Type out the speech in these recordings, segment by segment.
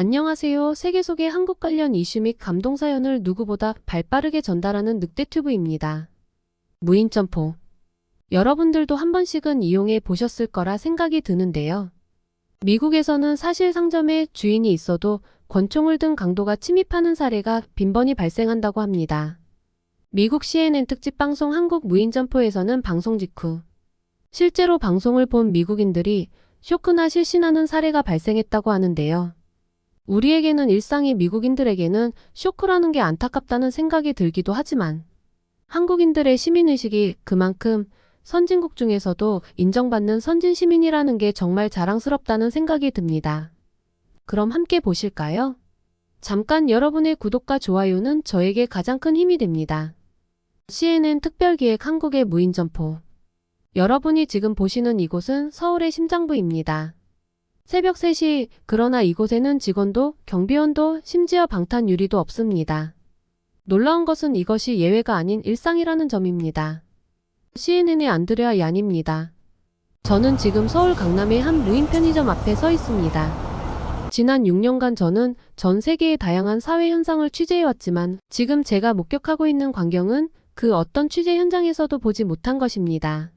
안녕하세요. 세계 속의 한국 관련 이슈 및 감동 사연을 누구보다 발빠르게 전달하는 늑대튜브입니다. 무인점포. 여러분들도 한 번씩은 이용해 보셨을 거라 생각이 드는데요. 미국에서는 사실 상점에 주인이 있어도 권총을 든 강도가 침입하는 사례가 빈번히 발생한다고 합니다. 미국 CNN 특집 방송 한국 무인점포에서는 방송 직후 실제로 방송을 본 미국인들이 쇼크나 실신하는 사례가 발생했다고 하는데요. 우리에게는 일상이 미국인들에게는 쇼크라는 게 안타깝다는 생각이 들기도 하지만 한국인들의 시민의식이 그만큼 선진국 중에서도 인정받는 선진 시민이라는 게 정말 자랑스럽다는 생각이 듭니다. 그럼 함께 보실까요? 잠깐 여러분의 구독과 좋아요는 저에게 가장 큰 힘이 됩니다. CNN 특별기획 한국의 무인점포. 여러분이 지금 보시는 이곳은 서울의 심장부입니다. 새벽 3시, 그러나 이곳에는 직원도, 경비원도, 심지어 방탄 유리도 없습니다. 놀라운 것은 이것이 예외가 아닌 일상이라는 점입니다. CNN의 안드레아 얀입니다. 저는 지금 서울 강남의 한 무인 편의점 앞에 서 있습니다. 지난 6년간 저는 전 세계의 다양한 사회 현상을 취재해왔지만 지금 제가 목격하고 있는 광경은 그 어떤 취재 현장에서도 보지 못한 것입니다.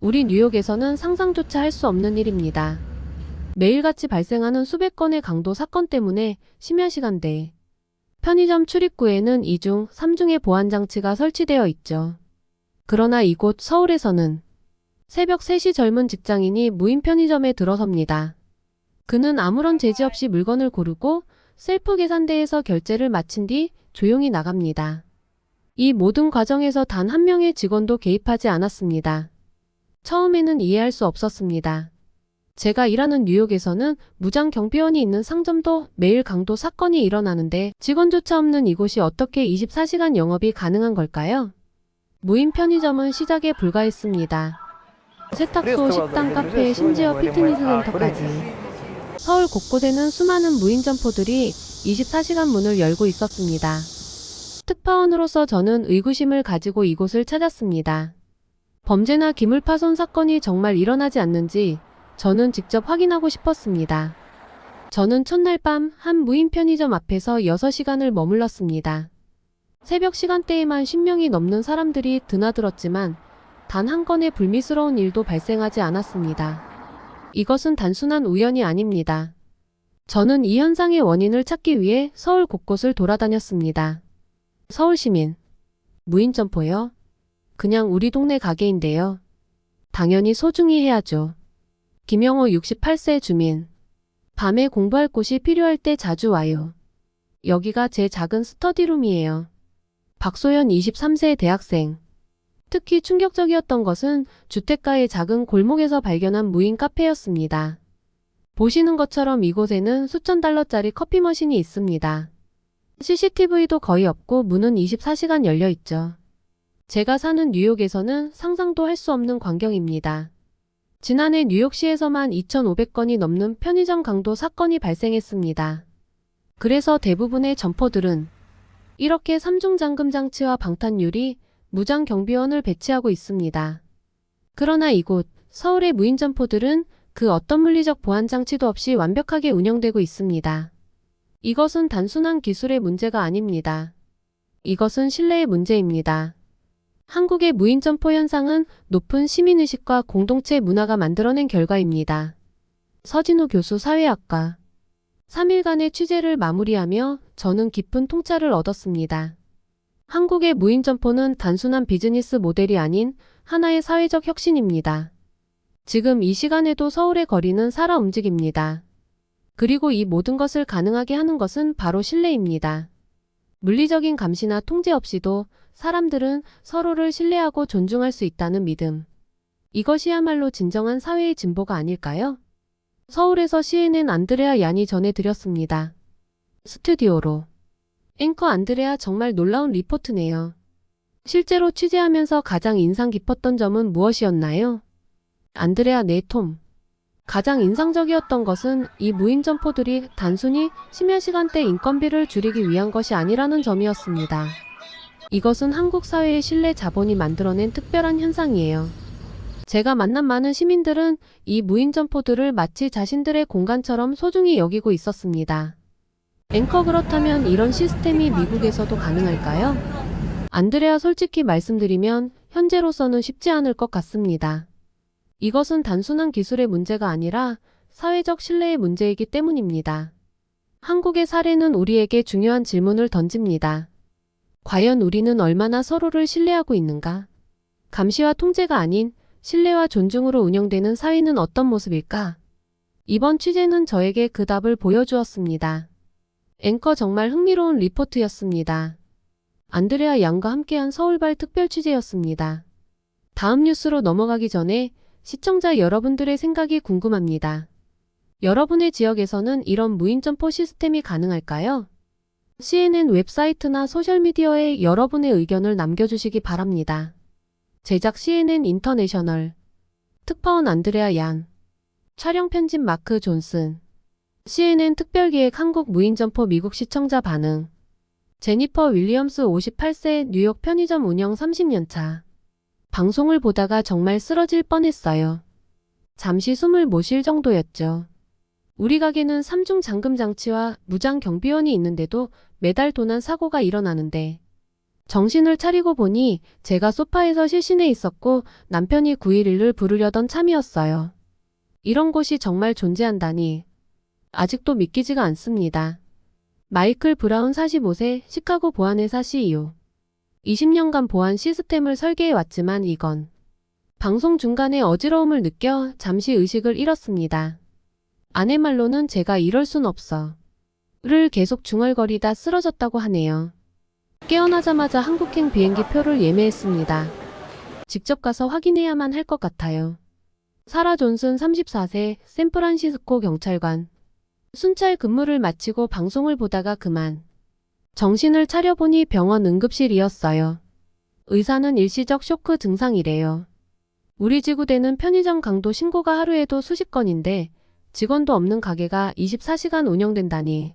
우리 뉴욕에서는 상상조차 할 수 없는 일입니다. 매일같이 발생하는 수백 건의 강도 사건 때문에 심야 시간대 편의점 출입구에는 2중, 3중의 보안장치가 설치되어 있죠. 그러나 이곳 서울에서는 새벽 3시 젊은 직장인이 무인 편의점에 들어섭니다. 그는 아무런 제지 없이 물건을 고르고 셀프 계산대에서 결제를 마친 뒤 조용히 나갑니다. 이 모든 과정에서 단 한 명의 직원도 개입하지 않았습니다. 처음에는 이해할 수 없었습니다. 제가 일하는 뉴욕에서는 무장 경비원이 있는 상점도 매일 강도 사건이 일어나는데 직원조차 없는 이곳이 어떻게 24시간 영업이 가능한 걸까요? 무인 편의점은 시작에 불과했습니다. 세탁소, 식당, 카페, 심지어 피트니스 센터까지. 서울 곳곳에는 수많은 무인 점포들이 24시간 문을 열고 있었습니다. 특파원으로서 저는 의구심을 가지고 이곳을 찾았습니다. 범죄나 기물 파손 사건이 정말 일어나지 않는지 저는 직접 확인하고 싶었습니다. 저는 첫날 밤 한 무인 편의점 앞에서 6시간을 머물렀습니다. 새벽 시간대에만 10명이 넘는 사람들이 드나들었지만 단 한 건의 불미스러운 일도 발생하지 않았습니다. 이것은 단순한 우연이 아닙니다. 저는 이 현상의 원인을 찾기 위해 서울 곳곳을 돌아다녔습니다. 서울 시민. 무인 점포요? 그냥 우리 동네 가게인데요. 당연히 소중히 해야죠. 김영호 68세 주민. 밤에 공부할 곳이 필요할 때 자주 와요. 여기가 제 작은 스터디룸이에요. 박소연 23세 대학생. 특히 충격적이었던 것은 주택가의 작은 골목에서 발견한 무인 카페였습니다. 보시는 것처럼 이곳에는 수천 달러짜리 커피 머신이 있습니다. CCTV도 거의 없고 문은 24시간 열려 있죠. 제가 사는 뉴욕에서는 상상도 할 수 없는 광경입니다. 지난해 뉴욕시에서만 2,500건이 넘는 편의점 강도 사건이 발생했습니다. 그래서 대부분의 점포들은 이렇게 3중 잠금 장치와 방탄유리, 무장 경비원을 배치하고 있습니다. 그러나 이곳 서울의 무인 점포들은 그 어떤 물리적 보안 장치도 없이 완벽하게 운영되고 있습니다. 이것은 단순한 기술의 문제가 아닙니다. 이것은 신뢰의 문제입니다. 한국의 무인 점포 현상은 높은 시민의식과 공동체 문화가 만들어낸 결과입니다. 서진우 교수 사회학과 3일간의 취재를 마무리하며 저는 깊은 통찰을 얻었습니다. 한국의 무인 점포는 단순한 비즈니스 모델이 아닌 하나의 사회적 혁신입니다. 지금 이 시간에도 서울의 거리는 살아 움직입니다. 그리고 이 모든 것을 가능하게 하는 것은 바로 신뢰입니다. 물리적인 감시나 통제 없이도 사람들은 서로를 신뢰하고 존중할 수 있다는 믿음. 이것이야말로 진정한 사회의 진보가 아닐까요? 서울에서 CNN 안드레아 얀이 전해드렸습니다. 스튜디오로. 앵커 안드레아 정말 놀라운 리포트네요. 실제로 취재하면서 가장 인상 깊었던 점은 무엇이었나요? 안드레아 네 톰. 가장 인상적이었던 것은 이 무인 점포들이 단순히 심야 시간대 인건비를 줄이기 위한 것이 아니라는 점이었습니다. 이것은 한국 사회의 신뢰 자본이 만들어낸 특별한 현상이에요. 제가 만난 많은 시민들은 이 무인 점포들을 마치 자신들의 공간처럼 소중히 여기고 있었습니다. 앵커 그렇다면 이런 시스템이 미국에서도 가능할까요? 안드레아 솔직히 말씀드리면 현재로서는 쉽지 않을 것 같습니다. 이것은 단순한 기술의 문제가 아니라 사회적 신뢰의 문제이기 때문입니다. 한국의 사례는 우리에게 중요한 질문을 던집니다. 과연 우리는 얼마나 서로를 신뢰하고 있는가? 감시와 통제가 아닌 신뢰와 존중으로 운영되는 사회는 어떤 모습일까? 이번 취재는 저에게 그 답을 보여주었습니다. 앵커 정말 흥미로운 리포트였습니다. 안드레아 양과 함께한 서울발 특별 취재였습니다. 다음 뉴스로 넘어가기 전에 시청자 여러분들의 생각이 궁금합니다. 여러분의 지역에서는 이런 무인 점포 시스템이 가능할까요? CNN 웹사이트나 소셜미디어에 여러분의 의견을 남겨주시기 바랍니다. 제작 CNN 인터내셔널 특파원 안드레아 양 촬영 편집 마크 존슨 CNN 특별기획 한국 무인점포 미국 시청자 반응 제니퍼 윌리엄스 58세 뉴욕 편의점 운영 30년 차 방송을 보다가 정말 쓰러질 뻔했어요. 잠시 숨을 못 쉴 정도였죠. 우리 가게는 삼중 잠금 장치와 무장 경비원이 있는데도 매달 도난 사고가 일어나는데 정신을 차리고 보니 제가 소파에서 실신해 있었고 남편이 911을 부르려던 참이었어요. 이런 곳이 정말 존재한다니 아직도 믿기지가 않습니다. 마이클 브라운 45세 시카고 보안회사 CEO 20년간 보안 시스템을 설계해 왔지만 이건 방송 중간에 어지러움을 느껴 잠시 의식을 잃었습니다. 아내 말로는 제가 이럴 순 없어. 를 계속 중얼거리다 쓰러졌다고 하네요. 깨어나자마자 한국행 비행기 표를 예매했습니다. 직접 가서 확인해야만 할 것 같아요. 사라 존슨 34세 샌프란시스코 경찰관. 순찰 근무를 마치고 방송을 보다가 그만. 정신을 차려보니 병원 응급실이었어요. 의사는 일시적 쇼크 증상이래요. 우리 지구대는 편의점 강도 신고가 하루에도 수십 건인데 직원도 없는 가게가 24시간 운영된다니.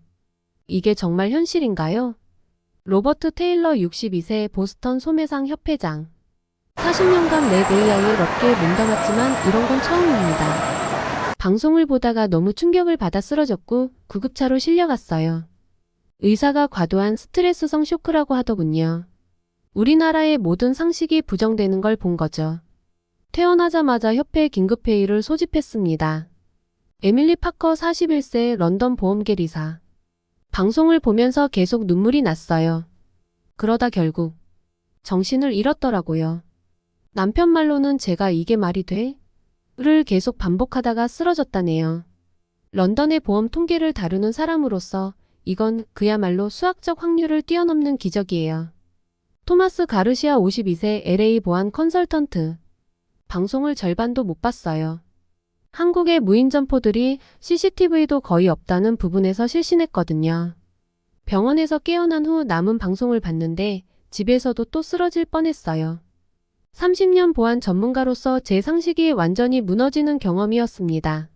이게 정말 현실인가요? 로버트 테일러 62세 보스턴 소매상 협회장. 40년간 내 AI에 럽게 몸담았지만 이런 건 처음입니다. 방송을 보다가 너무 충격을 받아 쓰러졌고 구급차로 실려갔어요. 의사가 과도한 스트레스성 쇼크라고 하더군요. 우리나라의 모든 상식이 부정되는 걸 본 거죠. 태어나자마자 협회 긴급회의를 소집했습니다. 에밀리 파커 41세 런던 보험계리사. 방송을 보면서 계속 눈물이 났어요. 그러다 결국 정신을 잃었더라고요. 남편 말로는 제가 이게 말이 돼? 를 계속 반복하다가 쓰러졌다네요. 런던의 보험 통계를 다루는 사람으로서 이건 그야말로 수학적 확률을 뛰어넘는 기적이에요. 토마스 가르시아 52세 LA 보안 컨설턴트. 방송을 절반도 못 봤어요. 한국의 무인 점포들이 CCTV도 거의 없다는 부분에서 실신했거든요. 병원에서 깨어난 후 남은 방송을 봤는데 집에서도 또 쓰러질 뻔했어요. 30년 보안 전문가로서 제 상식이 완전히 무너지는 경험이었습니다.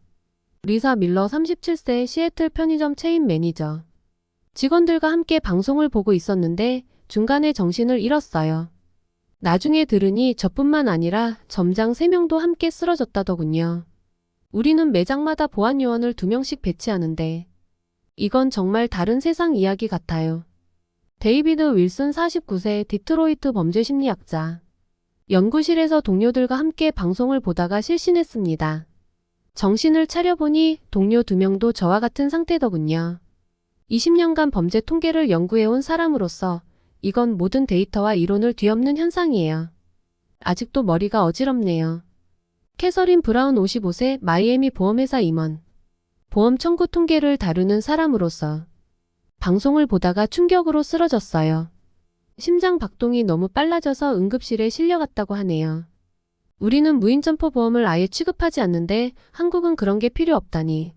리사 밀러 37세 시애틀 편의점 체인 매니저. 직원들과 함께 방송을 보고 있었는데 중간에 정신을 잃었어요. 나중에 들으니 저뿐만 아니라 점장 3명도 함께 쓰러졌다더군요. 우리는 매장마다 보안 요원을 2명씩 배치하는데 이건 정말 다른 세상 이야기 같아요. 데이비드 윌슨 49세 디트로이트 범죄 심리학자. 연구실에서 동료들과 함께 방송을 보다가 실신했습니다. 정신을 차려보니 동료 2명도 저와 같은 상태더군요. 20년간 범죄 통계를 연구해온 사람으로서 이건 모든 데이터와 이론을 뒤엎는 현상이에요. 아직도 머리가 어지럽네요. 캐서린 브라운 55세 마이애미 보험회사 임원. 보험 청구 통계를 다루는 사람으로서 방송을 보다가 충격으로 쓰러졌어요. 심장 박동이 너무 빨라져서 응급실에 실려갔다고 하네요. 우리는 무인점포 보험을 아예 취급하지 않는데 한국은 그런 게 필요 없다니.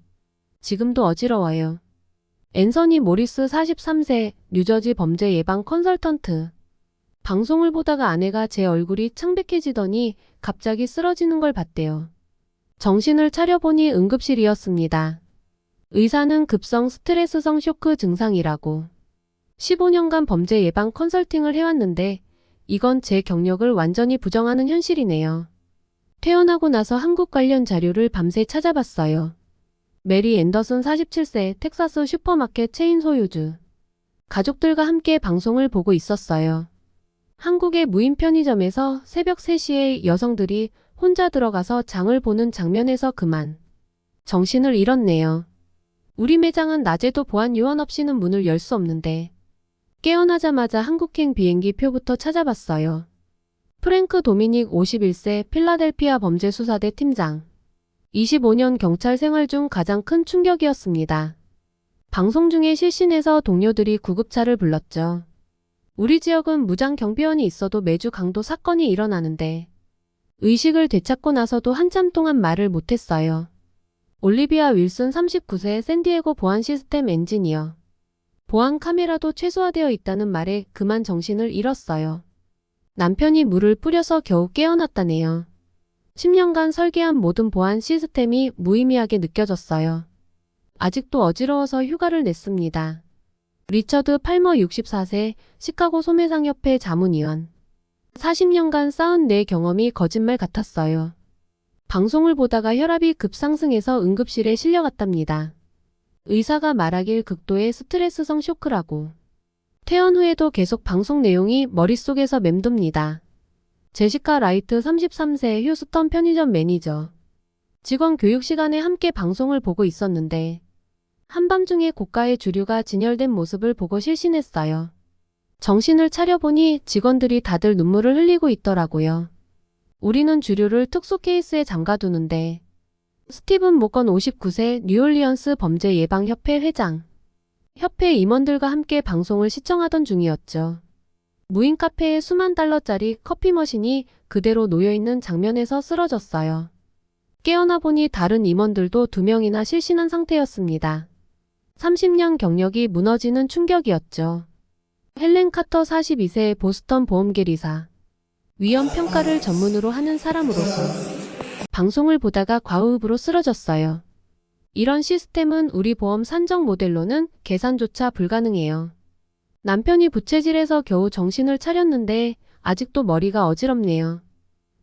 지금도 어지러워요. 앤서니 모리스 43세 뉴저지 범죄 예방 컨설턴트. 방송을 보다가 아내가 제 얼굴이 창백해지더니 갑자기 쓰러지는 걸 봤대요. 정신을 차려보니 응급실이었습니다. 의사는 급성 스트레스성 쇼크 증상이라고. 15년간 범죄 예방 컨설팅을 해왔는데 이건 제 경력을 완전히 부정하는 현실이네요. 퇴원하고 나서 한국 관련 자료를 밤새 찾아봤어요. 메리 앤더슨 47세 텍사스 슈퍼마켓 체인 소유주. 가족들과 함께 방송을 보고 있었어요. 한국의 무인 편의점에서 새벽 3시에 여성들이 혼자 들어가서 장을 보는 장면에서 그만 정신을 잃었네요. 우리 매장은 낮에도 보안 요원 없이는 문을 열 수 없는데 깨어나자마자 한국행 비행기 표부터 찾아봤어요. 프랭크 도미닉 51세 필라델피아 범죄수사대 팀장. 25년 경찰 생활 중 가장 큰 충격이었습니다. 방송 중에 실신해서 동료들이 구급차를 불렀죠. 우리 지역은 무장 경비원이 있어도 매주 강도 사건이 일어나는데 의식을 되찾고 나서도 한참 동안 말을 못했어요. 올리비아 윌슨 39세 샌디에고 보안 시스템 엔지니어. 보안 카메라도 최소화되어 있다는 말에 그만 정신을 잃었어요. 남편이 물을 뿌려서 겨우 깨어났다네요. 10년간 설계한 모든 보안 시스템이 무의미하게 느껴졌어요. 아직도 어지러워서 휴가를 냈습니다. 리처드 팔머 64세 시카고 소매상협회 자문위원. 40년간 쌓은 내 경험이 거짓말 같았어요. 방송을 보다가 혈압이 급상승해서 응급실에 실려갔답니다. 의사가 말하길 극도의 스트레스성 쇼크라고. 퇴원 후에도 계속 방송 내용이 머릿속에서 맴돕니다. 제시카 라이트 33세 휴스턴 편의점 매니저. 직원 교육 시간에 함께 방송을 보고 있었는데 한밤중에 고가의 주류가 진열된 모습을 보고 실신했어요. 정신을 차려보니 직원들이 다들 눈물을 흘리고 있더라고요. 우리는 주류를 특수 케이스에 잠가두는데 스티븐 모건 59세 뉴올리언스 범죄 예방 협회 회장. 협회 임원들과 함께 방송을 시청하던 중이었죠. 무인 카페에 수만 달러짜리 커피 머신이 그대로 놓여있는 장면에서 쓰러졌어요. 깨어나 보니 다른 임원들도 두 명이나 실신한 상태였습니다. 30년 경력이 무너지는 충격이었죠. 헬렌 카터 42세 보스턴 보험계리사. 위험 평가를 전문으로 하는 사람으로서 방송을 보다가 과호흡으로 쓰러졌어요. 이런 시스템은 우리 보험 산정 모델로는 계산조차 불가능해요. 남편이 부채질해서 겨우 정신을 차렸는데 아직도 머리가 어지럽네요.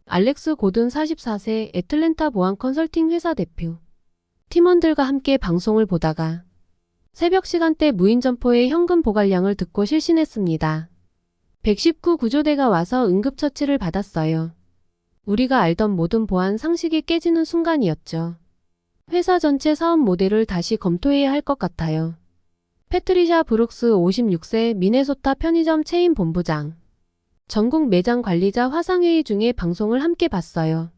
알렉스 고든 44세 애틀랜타 보안 컨설팅 회사 대표. 팀원들과 함께 방송을 보다가 새벽 시간대 무인 점포의 현금 보관량을 듣고 실신했습니다. 119 구조대가 와서 응급처치를 받았어요. 우리가 알던 모든 보안 상식이 깨지는 순간이었죠. 회사 전체 사업 모델을 다시 검토해야 할 것 같아요. 패트리샤 브룩스 56세 미네소타 편의점 체인 본부장. 전국 매장 관리자 화상회의 중에 방송을 함께 봤어요.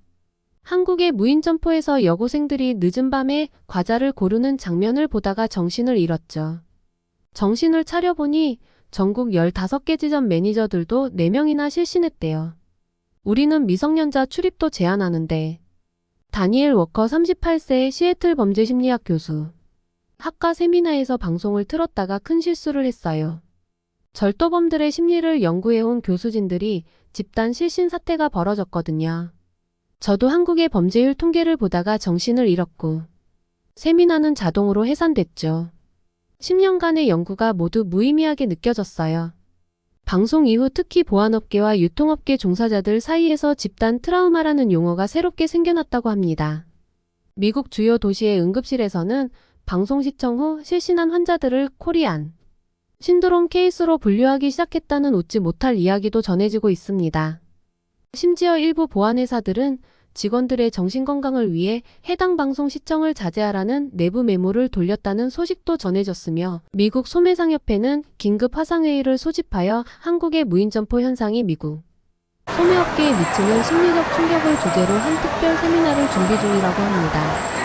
한국의 무인 점포에서 여고생들이 늦은 밤에 과자를 고르는 장면을 보다가 정신을 잃었죠. 정신을 차려보니 전국 15개 지점 매니저들도 4명이나 실신했대요. 우리는 미성년자 출입도 제한하는데 다니엘 워커 38세 시애틀 범죄심리학 교수. 학과 세미나에서 방송을 틀었다가 큰 실수를 했어요. 절도범들의 심리를 연구해온 교수진들이 집단 실신 사태가 벌어졌거든요. 저도 한국의 범죄율 통계를 보다가 정신을 잃었고 세미나는 자동으로 해산됐죠. 10년간의 연구가 모두 무의미하게 느껴졌어요. 방송 이후 특히 보안업계와 유통업계 종사자들 사이에서 집단 트라우마라는 용어가 새롭게 생겨났다고 합니다. 미국 주요 도시의 응급실에서는 방송 시청 후 실신한 환자들을 코리안 신드롬 케이스로 분류하기 시작했다는 웃지 못할 이야기도 전해지고 있습니다. 심지어 일부 보안회사들은 직원들의 정신건강을 위해 해당 방송 시청을 자제하라는 내부 메모를 돌렸다는 소식도 전해졌으며 미국 소매상협회는 긴급 화상회의를 소집하여 한국의 무인점포 현상이 미국 소매업계에 미치는 심리적 충격을 주제로 한 특별 세미나를 준비 중이라고 합니다.